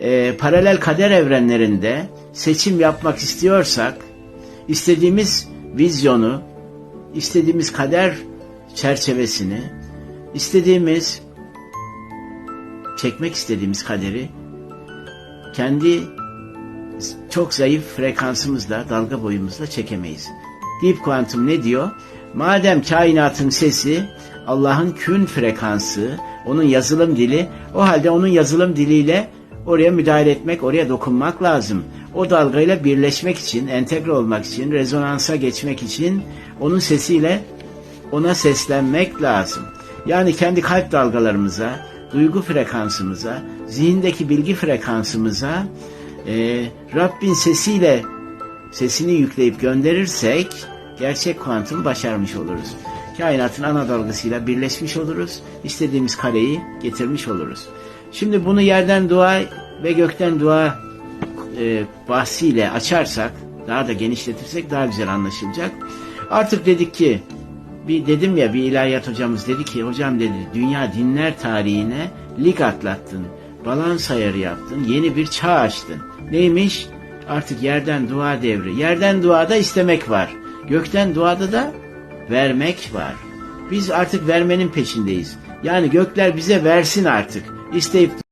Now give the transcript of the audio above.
e, paralel kader evrenlerinde seçim yapmak istiyorsak, istediğimiz vizyonu, istediğimiz kader çerçevesini, istediğimiz, çekmek istediğimiz kaderi kendi çok zayıf frekansımızla, dalga boyumuzla çekemeyiz. Deep Quantum ne diyor? Madem kainatın sesi Allah'ın kün frekansı, onun yazılım dili, o halde onun yazılım diliyle oraya müdahale etmek, oraya dokunmak lazım. O dalgayla birleşmek için, entegre olmak için, rezonansa geçmek için onun sesiyle ona seslenmek lazım. Yani kendi kalp dalgalarımıza, duygu frekansımıza, zihindeki bilgi frekansımıza e, Rabbin sesiyle sesini yükleyip gönderirsek gerçek kuantumu başarmış oluruz. Kainatın ana dalgasıyla birleşmiş oluruz. İstediğimiz kareyi getirmiş oluruz. Şimdi bunu yerden dua ve gökten dua e, bahsiyle açarsak, daha da genişletirsek daha güzel anlaşılacak. Artık dedik ki, bir dedim ya bir ilahiyat hocamız dedi ki, hocam dedi dünya dinler tarihine lig atlattın, balans ayarı yaptın, yeni bir çağ açtın. Neymiş? Artık yerden dua devri. Yerden duada istemek var. Gökten duada da vermek var. Biz artık vermenin peşindeyiz. Yani gökler bize versin artık. esteve